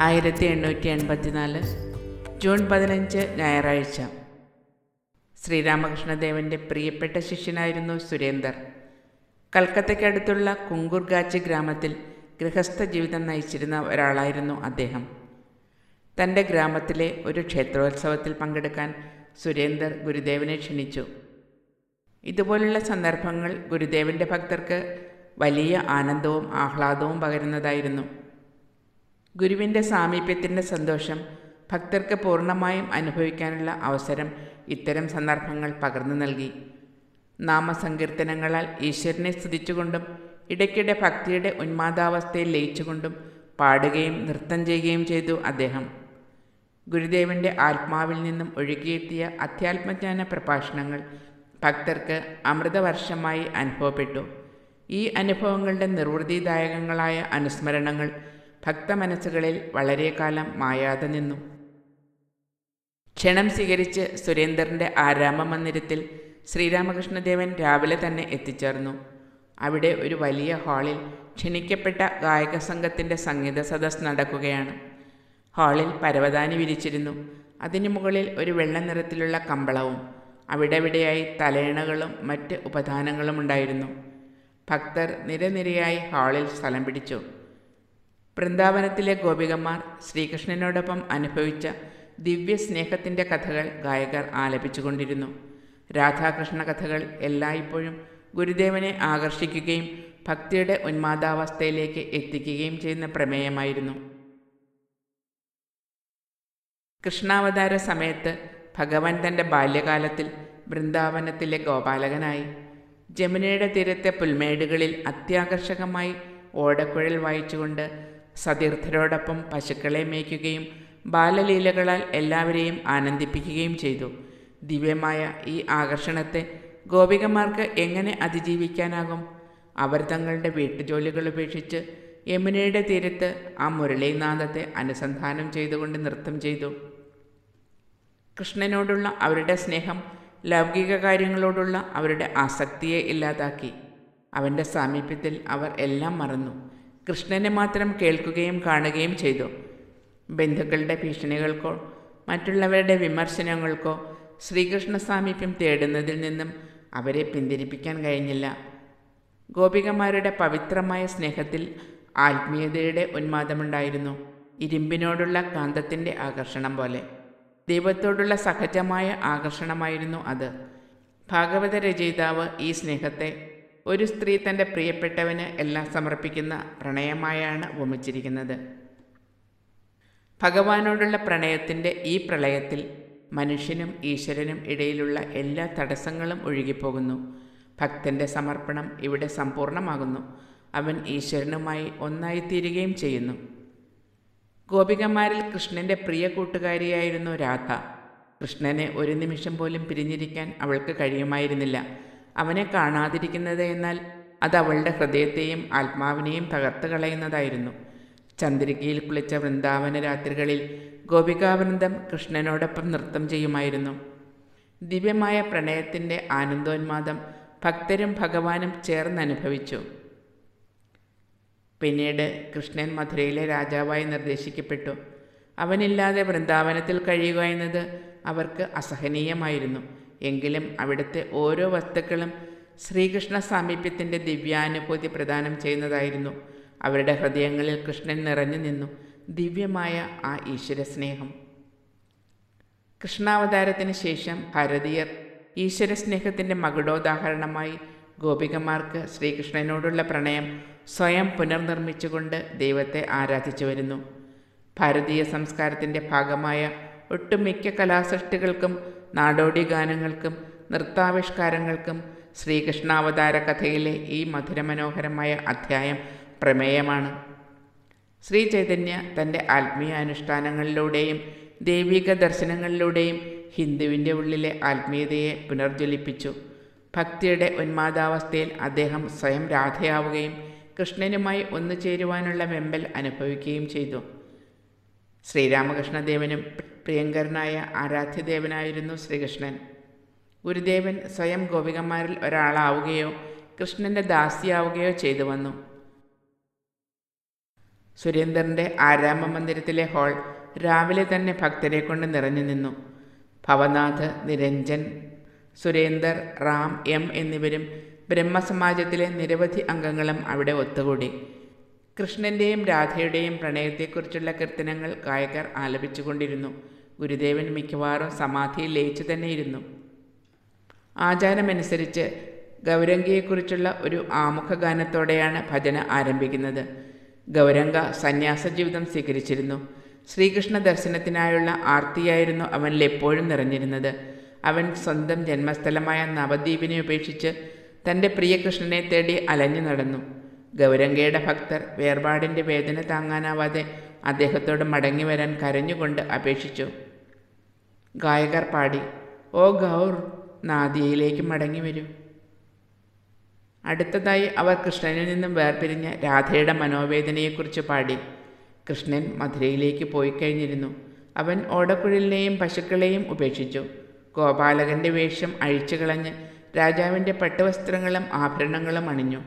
ആയിരത്തി എണ്ണൂറ്റി എൺപത്തിനാല് ജൂൺ പതിനഞ്ച് ഞായറാഴ്ച. ശ്രീരാമകൃഷ്ണദേവന്റെ പ്രിയപ്പെട്ട ശിഷ്യനായിരുന്നു സുരേന്ദർ. കൽക്കത്തയ്ക്കടുത്തുള്ള കുങ്കുർഗാച്ചി ഗ്രാമത്തിൽ ഗൃഹസ്ഥ ജീവിതം നയിച്ചിരുന്ന ഒരാളായിരുന്നു അദ്ദേഹം. തന്റെ ഗ്രാമത്തിലെ ഒരു ക്ഷേത്രോത്സവത്തിൽ പങ്കെടുക്കാൻ സുരേന്ദർ ഗുരുദേവനെ ക്ഷണിച്ചു. ഇതുപോലുള്ള സന്ദർഭങ്ങൾ ഗുരുദേവന്റെ ഭക്തർക്ക് വലിയ ആനന്ദവും ആഹ്ലാദവും പകരുന്നതായിരുന്നു. ഗുരുവിന്റെ സാമീപ്യത്തിന്റെ സന്തോഷം ഭക്തർക്ക് പൂർണമായും അനുഭവിക്കാനുള്ള അവസരം ഇത്തരം സന്ദർഭങ്ങൾ പകർന്നു നൽകി. നാമസങ്കീർത്തനങ്ങളാൽ ഈശ്വരനെ സ്തുതിച്ചുകൊണ്ടും ഇടയ്ക്കിടെ ഭക്തിയുടെ ഉന്മാദാവസ്ഥയിൽ ലയിച്ചുകൊണ്ടും പാടുകയും നൃത്തം ചെയ്യുകയും ചെയ്തു അദ്ദേഹം. ഗുരുദേവന്റെ ആത്മാവിൽ നിന്നും ഒഴുകിയെത്തിയ അധ്യാത്മജ്ഞാന പ്രഭാഷണങ്ങൾ ഭക്തർക്ക് അമൃതവർഷമായി അനുഭവപ്പെട്ടു. ഈ അനുഭവങ്ങളുടെ നിർവൃതിദായകങ്ങളായ അനുസ്മരണങ്ങൾ ഭക്തമനസ്സുകളിൽ വളരെ കാലം മായാതെ നിന്നു. ക്ഷണം സ്വീകരിച്ച് സുരേന്ദ്രന്റെ ആരാമ മന്ദിരത്തിൽ ശ്രീരാമകൃഷ്ണദേവൻ രാവിലെ തന്നെ എത്തിച്ചേർന്നു. അവിടെ ഒരു വലിയ ഹാളിൽ ക്ഷണിക്കപ്പെട്ട ഗായക സംഘത്തിന്റെ സംഗീത സദസ് നടക്കുകയാണ്. ഹാളിൽ പരവതാനി വിരിച്ചിരുന്നു. അതിനു മുകളിൽ ഒരു വെള്ള നിറത്തിലുള്ള കമ്പളവും അവിടെവിടെയായി തലയണകളും മറ്റ് ഉപധാനങ്ങളും ഉണ്ടായിരുന്നു. ഭക്തർ നിരനിരയായി ഹാളിൽ സ്ഥലം പിടിച്ചു. വൃന്ദാവനത്തിലെ ഗോപികമാർ ശ്രീകൃഷ്ണനോടൊപ്പം അനുഭവിച്ച ദിവ്യ സ്നേഹത്തിന്റെ കഥകൾ ഗായകർ ആലപിച്ചുകൊണ്ടിരുന്നു. രാധാകൃഷ്ണ കഥകൾ എല്ലായ്പ്പോഴും ഗുരുദേവനെ ആകർഷിക്കുകയും ഭക്തിയുടെ ഉന്മാദാവസ്ഥയിലേക്ക് എത്തിക്കുകയും ചെയ്യുന്ന പ്രമേയമായിരുന്നു. കൃഷ്ണാവതാര സമയത്ത് ഭഗവാൻ തന്റെ ബാല്യകാലത്തിൽ വൃന്ദാവനത്തിലെ ഗോപാലകനായി. ജമുനയുടെ തീരത്തെ പുൽമേടുകളിൽ അത്യാകർഷകമായി ഓടക്കുഴൽ വായിച്ചുകൊണ്ട് സതീർത്ഥരോടൊപ്പം പശുക്കളെ മേയ്ക്കുകയും ബാലലീലകളാൽ എല്ലാവരെയും ആനന്ദിപ്പിക്കുകയും ചെയ്തു. ദിവ്യമായ ഈ ആകർഷണത്തെ ഗോപികമാർക്ക് എങ്ങനെ അതിജീവിക്കാനാകും? അവർ തങ്ങളുടെ വീട്ടുജോലികൾ ഉപേക്ഷിച്ച് യമുനയുടെ തീരത്ത് ആ മുരളീനാഥത്തെ അനുസന്ധാനം ചെയ്തുകൊണ്ട് നൃത്തം ചെയ്തു. കൃഷ്ണനോടുള്ള അവരുടെ സ്നേഹം ലൗകിക കാര്യങ്ങളോടുള്ള അവരുടെ ആസക്തിയെ ഇല്ലാതാക്കി. അവന്റെ സാമീപ്യത്തിൽ അവർ എല്ലാം മറന്നു. കൃഷ്ണനെ മാത്രം കേൾക്കുകയും കാണുകയും ചെയ്തു. ബന്ധുക്കളുടെ ഭീഷണികൾക്കോ മറ്റുള്ളവരുടെ വിമർശനങ്ങൾക്കോ ശ്രീകൃഷ്ണ സാമീപ്യം തേടുന്നതിൽ നിന്നും അവരെ പിന്തിരിപ്പിക്കാൻ കഴിഞ്ഞില്ല. ഗോപികമാരുടെ പവിത്രമായ സ്നേഹത്തിൽ ആത്മീയതയുടെ ഉന്മാദമുണ്ടായിരുന്നു. ഇരുമ്പിനോടുള്ള കാന്തത്തിന്റെ ആകർഷണം പോലെ. ദൈവത്തോടുള്ള സഹജമായ ആകർഷണമായിരുന്നു അത്. ഭാഗവത രചയിതാവ് ഈ സ്നേഹത്തെ ഒരു സ്ത്രീ തന്റെ പ്രിയപ്പെട്ടവന് എല്ലാം സമർപ്പിക്കുന്ന പ്രണയമായാണ് ഉപമിച്ചിരിക്കുന്നത് ഭഗവാനോടുള്ള പ്രണയത്തിന്റെ ഈ പ്രളയത്തിൽ മനുഷ്യനും ഈശ്വരനും ഇടയിലുള്ള എല്ലാ തടസ്സങ്ങളും ഒഴുകിപ്പോകുന്നു. ഭക്തന്റെ സമർപ്പണം ഇവിടെ സമ്പൂർണമാകുന്നു. അവൻ ഈശ്വരനുമായി ഒന്നായിത്തീരുകയും ചെയ്യുന്നു. ഗോപികമാരിൽ കൃഷ്ണന്റെ പ്രിയ കൂട്ടുകാരിയായിരുന്നു രാധ. കൃഷ്ണനെ ഒരു നിമിഷം പോലും പിരിഞ്ഞിരിക്കാൻ അവൾക്ക് കഴിയുമായിരുന്നില്ല. അവനെ കാണാതിരിക്കുന്നത് എന്നാൽ അത് അവളുടെ ഹൃദയത്തെയും ആത്മാവിനെയും തകർത്ത് കളയുന്നതായിരുന്നു. ചന്ദ്രികയിൽ കുളിച്ച വൃന്ദാവന രാത്രികളിൽ ഗോപികാവൃന്ദം കൃഷ്ണനോടൊപ്പം നൃത്തം ചെയ്യുമായിരുന്നു. ദിവ്യമായ പ്രണയത്തിന്റെ ആനന്ദോന്മാദം ഭക്തരും ഭഗവാനും ചേർന്നനുഭവിച്ചു പിന്നീട് കൃഷ്ണൻ മധുരയിലെ രാജാവായി നിർദ്ദേശിക്കപ്പെട്ടു. അവനില്ലാതെ വൃന്ദാവനത്തിൽ കഴിയുക എന്നത് അവർക്ക് അസഹനീയമായിരുന്നു. എങ്കിലും അവിടുത്തെ ഓരോ വസ്തുക്കളും ശ്രീകൃഷ്ണ സാമീപ്യത്തിന്റെ ദിവ്യാനുഭൂതി പ്രദാനം ചെയ്യുന്നതായിരുന്നു. അവരുടെ ഹൃദയങ്ങളിൽ കൃഷ്ണൻ നിറഞ്ഞു നിന്നു. ദിവ്യമായ ആ ഈശ്വരസ്നേഹം കൃഷ്ണാവതാരത്തിന് ശേഷം ഭാരതീയർ ഈശ്വര സ്നേഹത്തിന്റെ മകുടോദാഹരണമായി ഗോപികമാർക്ക് ശ്രീകൃഷ്ണനോടുള്ള പ്രണയം സ്വയം പുനർനിർമ്മിച്ചുകൊണ്ട് ദൈവത്തെ ആരാധിച്ചു വരുന്നു. ഭാരതീയ സംസ്കാരത്തിന്റെ ഭാഗമായ ഒട്ടുമിക്ക കലാസൃഷ്ടികൾക്കും നാടോടി ഗാനങ്ങൾക്കും നൃത്താവിഷ്കാരങ്ങൾക്കും ശ്രീകൃഷ്ണാവതാര കഥയിലെ ഈ മധുരമനോഹരമായ അധ്യായം പ്രമേയമാണ്. ശ്രീ ചൈതന്യ തന്റെ ആത്മീയ അനുഷ്ഠാനങ്ങളിലൂടെയും ദൈവിക ദർശനങ്ങളിലൂടെയും ഹിന്ദുവിന്റെ ഉള്ളിലെ ആത്മീയതയെ പുനർജ്വലിപ്പിച്ചു. ഭക്തിയുടെ ഉന്മാദാവസ്ഥയിൽ അദ്ദേഹം സ്വയം രാധയാവുകയും കൃഷ്ണനുമായി ഒന്നു ചേരുവാനുള്ള വെമ്പൽ അനുഭവിക്കുകയും ചെയ്തു. ശ്രീരാമകൃഷ്ണദേവനും പ്രിയങ്കരനായ ആരാധ്യദേവനായിരുന്നു ശ്രീകൃഷ്ണൻ. ഗുരുദേവൻ സ്വയം ഗോപികന്മാരിൽ ഒരാളാവുകയോ കൃഷ്ണന്റെ ദാസിയാവുകയോ ചെയ്തു വന്നു. സുരേന്ദ്രന്റെ ആരാമ മന്ദിരത്തിലെ ഹാൾ രാവിലെ തന്നെ ഭക്തരെ കൊണ്ട് നിറഞ്ഞു നിന്നു. ഭവനാഥ് നിരഞ്ജൻ സുരേന്ദർ റാം എം എന്നിവരും ബ്രഹ്മസമാജത്തിലെ നിരവധി അംഗങ്ങളും അവിടെ ഒത്തുകൂടി. കൃഷ്ണന്റെയും രാധയുടെയും പ്രണയത്തെക്കുറിച്ചുള്ള കീർത്തനങ്ങൾ ഗായകർ ആലപിച്ചുകൊണ്ടിരുന്നു. ഗുരുദേവൻ മിക്കവാറും സമാധിയിൽ ലയിച്ചു തന്നെയിരുന്നു. ആചാരമനുസരിച്ച് ഗൗരംഗിയെക്കുറിച്ചുള്ള ഒരു ആമുഖ ഗാനത്തോടെയാണ് ഭജന ആരംഭിക്കുന്നത്. ഗൗരംഗ സന്യാസ ജീവിതം സ്വീകരിച്ചിരുന്നു. ശ്രീകൃഷ്ണ ദർശനത്തിനായുള്ള ആർത്തിയായിരുന്നു അവനിൽ എപ്പോഴും നിറഞ്ഞിരുന്നത്. അവൻ സ്വന്തം ജന്മസ്ഥലമായ നവദ്വീപിനെ ഉപേക്ഷിച്ച് തന്റെ പ്രിയകൃഷ്ണനെ തേടി അലഞ്ഞു നടന്നു. ഗൗരംഗയുടെ ഭക്തർ വേർപാടിന്റെ വേദന താങ്ങാനാവാതെ അദ്ദേഹത്തോട് മടങ്ങി വരാൻ കരഞ്ഞുകൊണ്ട് അപേക്ഷിച്ചു. ഗായകർ പാടി. ഓ ഗൗർ നാദിയയിലേക്ക് മടങ്ങി വരൂ. അടുത്തതായി അവർ കൃഷ്ണനിൽ നിന്നും വേർപിരിഞ്ഞ രാധയുടെ മനോവേദനയെക്കുറിച്ച് പാടി. കൃഷ്ണൻ മധുരയിലേക്ക് പോയി കഴിഞ്ഞിരുന്നു അവൻ ഓടക്കുഴലിനെയും പശുക്കളെയും ഉപേക്ഷിച്ചു. ഗോപാലകന്റെ വേഷം അഴിച്ചു കളഞ്ഞ് രാജാവിന്റെ പട്ടുവസ്ത്രങ്ങളും ആഭരണങ്ങളും അണിഞ്ഞു.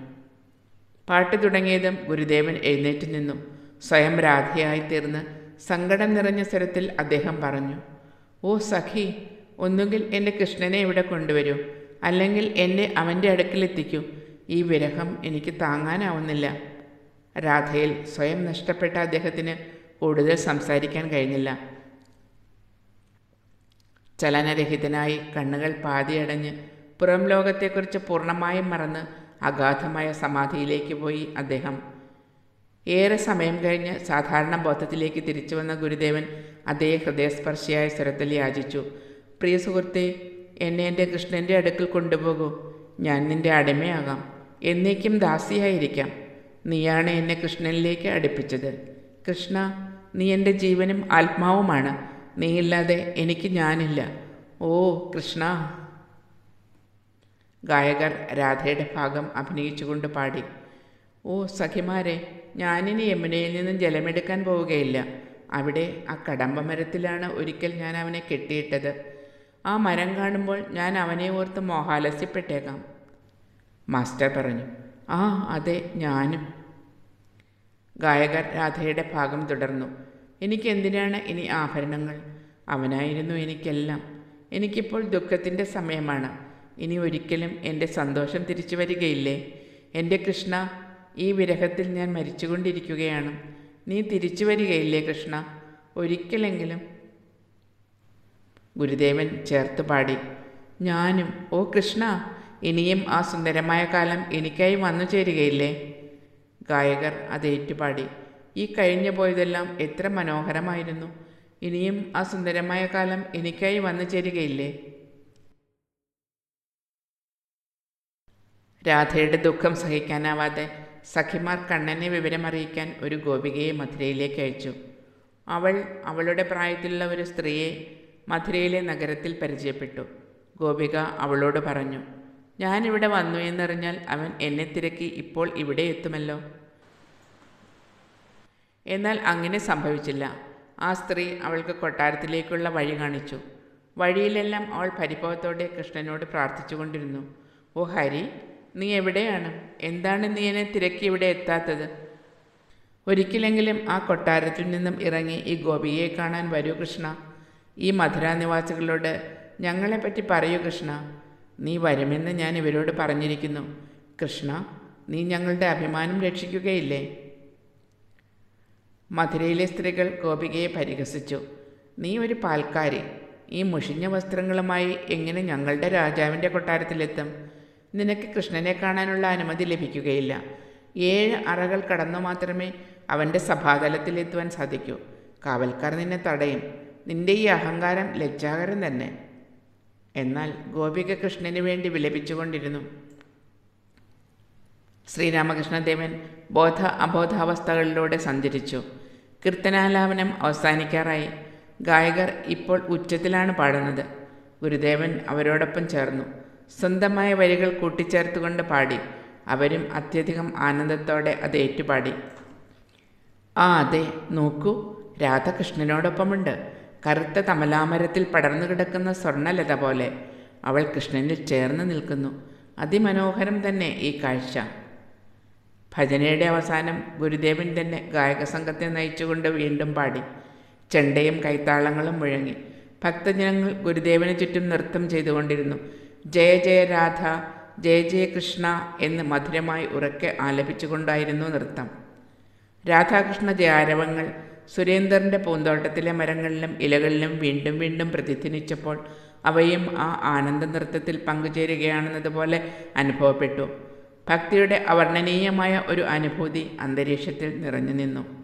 പാട്ട് തുടങ്ങിയതും ഗുരുദേവൻ എഴുന്നേറ്റ് നിന്നു. സ്വയം രാധയായി തീർന്ന് സങ്കടം നിറഞ്ഞ സ്വരത്തിൽ അദ്ദേഹം പറഞ്ഞു. ഓ സഖി ഒന്നുകിൽ എന്റെ കൃഷ്ണനെ ഇവിടെ കൊണ്ടുവരൂ അല്ലെങ്കിൽ എന്നെ അവന്റെ അടുക്കിലെത്തിക്കൂ. ഈ വിരഹം എനിക്ക് താങ്ങാനാവുന്നില്ല. രാധയിൽ സ്വയം നഷ്ടപ്പെട്ട അദ്ദേഹത്തിന് കൂടുതൽ സംസാരിക്കാൻ കഴിഞ്ഞില്ല. ചലനരഹിതനായി കണ്ണുകൾ പാതിയടഞ്ഞ് പുറം ലോകത്തെക്കുറിച്ച് പൂർണമായും മറന്ന് അഗാധമായ സമാധിയിലേക്ക് പോയി അദ്ദേഹം. ഏറെ സമയം കഴിഞ്ഞ് സാധാരണ ബോധത്തിലേക്ക് തിരിച്ചു വന്ന ഗുരുദേവൻ അതേ ഹൃദയസ്പർശിയായ സ്വരത്തിൽ യാചിച്ചു. പ്രിയ സുഹൃത്തെ എന്നെ എന്റെ കൃഷ്ണന്റെ അടുക്കൽ കൊണ്ടുപോകൂ. ഞാൻ നിന്റെ അടിമയാകാം. എന്നേക്കും ദാസിയായിരിക്കാം. നീയാണ് എന്നെ കൃഷ്ണനിലേക്ക് അടുപ്പിച്ചത്. കൃഷ്ണ നീ എന്റെ ജീവനും ആത്മാവുമാണ്. നീയില്ലാതെ എനിക്ക് ഞാനില്ല. ഓ കൃഷ്ണ. ഗായകർ രാധയുടെ ഭാഗം അഭിനയിച്ചുകൊണ്ട് പാടി. ഓ സഖിമാരെ ഞാനിനി യമുനയിൽ നിന്നും ജലമെടുക്കാൻ പോവുകയില്ല. അവിടെ ആ കടമ്പ മരത്തിലാണ് ഒരിക്കൽ ഞാൻ അവനെ കെട്ടിയിട്ടത്. ആ മരം കാണുമ്പോൾ ഞാൻ അവനെ ഓർത്ത് മോഹാലസ്യപ്പെട്ടേക്കാം. മാസ്റ്റർ പറഞ്ഞു ആ അതെ ഞാനും. ഗായകർ രാധയുടെ ഭാഗം തുടർന്നു എനിക്കെന്തിനാണ് ഇനി ആഭരണങ്ങൾ? അവനായിരുന്നു എനിക്കെല്ലാം. എനിക്കിപ്പോൾ ദുഃഖത്തിന്റെ സമയമാണ്. ഇനി ഒരിക്കലും എന്റെ സന്തോഷം തിരിച്ചു വരികയില്ലേ? എന്റെ കൃഷ്ണ ഈ വിരഹത്തിൽ ഞാൻ മരിച്ചുകൊണ്ടിരിക്കുകയാണ്. നീ തിരിച്ചു വരികയില്ലേ കൃഷ്ണ? ഒരിക്കലെങ്കിലും. ഗുരുദേവൻ ചേർത്ത് പാടി. ഞാനും ഓ കൃഷ്ണ ഇനിയും ആ സുന്ദരമായ കാലം എനിക്കായി വന്നു ചേരുകയില്ലേ? ഗായകർ അത് ഏറ്റുപാടി. ഈ കഴിഞ്ഞു പോയതെല്ലാം എത്ര മനോഹരമായിരുന്നു. ഇനിയും ആ സുന്ദരമായ കാലം എനിക്കായി വന്നു ചേരുകയില്ലേ? രാധയുടെ ദുഃഖം സഹിക്കാനാവാതെ സഖിമാർ കണ്ണനെ വിവരമറിയിക്കാൻ ഒരു ഗോപികയെ മധുരയിലേക്ക് അയച്ചു. അവൾ അവളുടെ പ്രായത്തിലുള്ള ഒരു സ്ത്രീയെ മധുരയിലെ നഗരത്തിൽ പരിചയപ്പെട്ടു. ഗോപിക അവളോട് പറഞ്ഞു ഞാനിവിടെ വന്നു എന്നറിഞ്ഞാൽ അവൻ എന്നെ തിരക്കി ഇപ്പോൾ ഇവിടെ എത്തുമല്ലോ. എന്നാൽ അങ്ങനെ സംഭവിച്ചില്ല. ആ സ്ത്രീ അവൾക്ക് കൊട്ടാരത്തിലേക്കുള്ള വഴി കാണിച്ചു. വഴിയിലെല്ലാം അവൾ പരിഭവത്തോടെ കൃഷ്ണനോട് പ്രാർത്ഥിച്ചുകൊണ്ടിരുന്നു. ഓ ഹരി നീ എവിടെയാണ്? എന്താണ് നീ എന്നെ തിരക്കി ഇവിടെ എത്താത്തത്? ഒരിക്കലെങ്കിലും ആ കൊട്ടാരത്തിൽ നിന്നും ഇറങ്ങി ഈ ഗോപിയെ കാണാൻ വരൂ കൃഷ്ണ. ഈ മധുര നിവാസികളോട് ഞങ്ങളെപ്പറ്റി പറയൂ കൃഷ്ണ. നീ വരുമെന്ന് ഞാൻ ഇവരോട് പറഞ്ഞിരിക്കുന്നു. കൃഷ്ണ നീ ഞങ്ങളുടെ അഭിമാനം രക്ഷിക്കുകയില്ലേ? മധുരയിലെ സ്ത്രീകൾ ഗോപികയെ പരിഹസിച്ചു. നീ ഒരു പാൽക്കാരി. ഈ മുഷിഞ്ഞ വസ്ത്രങ്ങളുമായി എങ്ങനെ ഞങ്ങളുടെ രാജാവിന്റെ കൊട്ടാരത്തിലെത്തും? നിനക്ക് കൃഷ്ണനെ കാണാനുള്ള അനുമതി ലഭിക്കുകയില്ല. ഏഴ് അറകൾ കടന്നു മാത്രമേ അവന്റെ സഭാതലത്തിലെത്തുവാൻ സാധിക്കൂ. കാവൽക്കാർ നിന്നെ തടയും. നിന്റെ ഈ അഹങ്കാരം ലജ്ജാകരം തന്നെ. എന്നാൽ ഗോപിക കൃഷ്ണന് വേണ്ടി വിലപിച്ചുകൊണ്ടിരുന്നു. ശ്രീരാമകൃഷ്ണദേവൻ ബോധ അബോധാവസ്ഥകളിലൂടെ സഞ്ചരിച്ചു. കീർത്തനാലാപനം അവസാനിക്കാറായി. ഗായകർ ഇപ്പോൾ ഉച്ചത്തിലാണ് പാടുന്നത്. ഗുരുദേവൻ അവരോടൊപ്പം ചേർന്നു. സ്വന്തമായ വരികൾ കൂട്ടിച്ചേർത്തുകൊണ്ട് പാടി. അവരും അത്യധികം ആനന്ദത്തോടെ അത് ഏറ്റുപാടി. ആ അതെ നോക്കൂ രാധകൃഷ്ണനോടൊപ്പമുണ്ട്. കറുത്ത തമലാമരത്തിൽ പടർന്നു കിടക്കുന്ന സ്വർണലത പോലെ. അവൾ കൃഷ്ണനിൽ ചേർന്ന് നിൽക്കുന്നു. അതിമനോഹരം തന്നെ ഈ കാഴ്ച. ഭജനയുടെ അവസാനം ഗുരുദേവൻ തന്നെ ഗായക സംഘത്തെ നയിച്ചുകൊണ്ട് വീണ്ടും പാടി. ചെണ്ടയും കൈത്താളങ്ങളും മുഴങ്ങി. ഭക്തജനങ്ങൾ ഗുരുദേവന് ചുറ്റും നൃത്തം ചെയ്തുകൊണ്ടിരുന്നു. ജയ ജയ രാധ ജയ ജയ കൃഷ്ണ എന്ന് മധുരമായി ഉറക്കെ ആലപിച്ചുകൊണ്ടായിരുന്നു നൃത്തം. രാധാകൃഷ്ണ ജയാരവങ്ങൾ സുരേന്ദ്രന്റെ പൂന്തോട്ടത്തിലെ മരങ്ങളിലും ഇലകളിലും വീണ്ടും വീണ്ടും പ്രതിധ്വനിച്ചപ്പോൾ അവയും ആ ആനന്ദ നൃത്തത്തിൽ പങ്കുചേരുകയാണെന്നതുപോലെ അനുഭവപ്പെട്ടു. ഭക്തിയുടെ അവർണനീയമായ ഒരു അനുഭൂതി അന്തരീക്ഷത്തിൽ നിറഞ്ഞു നിന്നു.